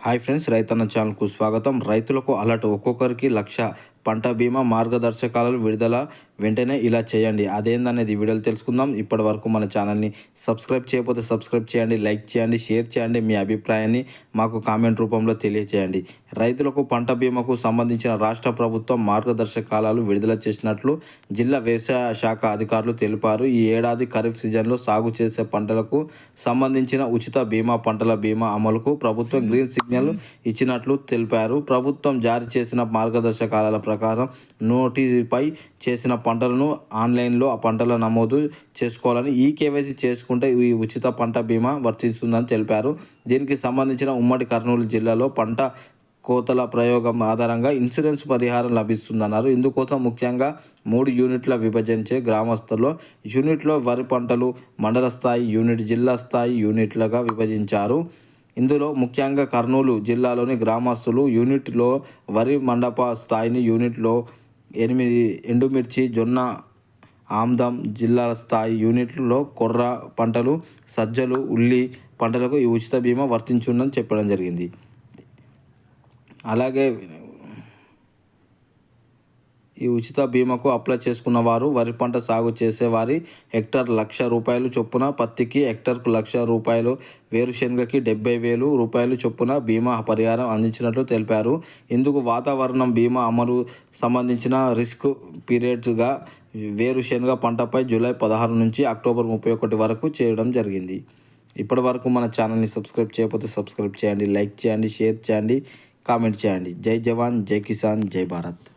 Hi friends రైతన్న ఛానల్కు స్వాగతం. రైతులకు అలర్ట్ ఒక్కొక్కరికి లక్ష పంట బీమా మార్గదర్శకాలు విడుదల వెంటనే ఇలా చేయండి. అదేందనేది వీడియోలు తెలుసుకుందాం. ఇప్పటి వరకు మన ఛానల్ని సబ్స్క్రైబ్ చేయకపోతే సబ్స్క్రైబ్ చేయండి లైక్ చేయండి షేర్ చేయండి మీ అభిప్రాయాన్ని మాకు కామెంట్ రూపంలో తెలియజేయండి రైతులకు పంట బీమాకు సంబంధించిన రాష్ట్ర ప్రభుత్వం మార్గదర్శకాలు విడుదల చేసినట్లు జిల్లా వ్యవసాయ శాఖ అధికారులు తెలిపారు. ఈ ఏడాది ఖరీఫ్ సీజన్లో సాగు చేసే పంటలకు సంబంధించిన ఉచిత బీమా పంటల బీమా అమలుకు ప్రభుత్వం గ్రీన్ సిగ్నల్ ఇచ్చినట్లు తెలిపారు. ప్రభుత్వం జారీ చేసిన మార్గదర్శకాల ప్రకారం నోటిపై చేసిన పంటలను ఆన్లైన్లో ఆ పంటల నమోదు చేసుకోవాలని ఈ కేవైసీ చేసుకుంటే ఈ ఉచిత పంట బీమా వర్తిస్తుందని తెలిపారు. దీనికి సంబంధించిన ఉమ్మడి కర్నూలు జిల్లాలో పంట కోతల ప్రయోగం ఆధారంగా ఇన్సూరెన్స్ పరిహారం లభిస్తుందన్నారు. ఇందుకోసం ముఖ్యంగా మూడు యూనిట్ల విభజించే గ్రామస్తుల్లో యూనిట్లో వరి పంటలు మండల స్థాయి యూనిట్ జిల్లా స్థాయి యూనిట్లుగా విభజించారు. ఇందులో ముఖ్యంగా కర్నూలు జిల్లాలోని గ్రామస్తులు యూనిట్లో వరి మండప స్థాయిని యూనిట్లో ఎనిమిది ఎండుమిర్చి జొన్న ఆమ్దం జిల్లాల స్థాయి యూనిట్లలో కొర్ర పంటలు సజ్జలు ఉల్లి పంటలకు ఈ ఉచిత బీమా వర్తించుందని చెప్పడం జరిగింది. అలాగే ఈ ఉచిత బీమాకు అప్లై చేసుకున్న వారు వరి పంట సాగు చేసేవారి హెక్టర్ లక్ష రూపాయలు చొప్పున పత్తికి హెక్టర్కు లక్ష రూపాయలు వేరుశనగకి డెబ్బై వేలు రూపాయలు చొప్పున బీమా పరిహారం అందించినట్లు తెలిపారు. ఇందుకు వాతావరణం బీమా అమలు సంబంధించిన రిస్క్ పీరియడ్స్గా వేరుశనగ పంటపై జూలై పదహారు నుంచి అక్టోబర్ ముప్పై ఒకటి వరకు చేయడం జరిగింది. ఇప్పటి వరకు మన ఛానల్ని సబ్స్క్రైబ్ చేయకపోతే సబ్స్క్రైబ్ చేయండి లైక్ చేయండి షేర్ చేయండి కామెంట్ చేయండి. జై జవాన్ జై కిసాన్ జై భారత్.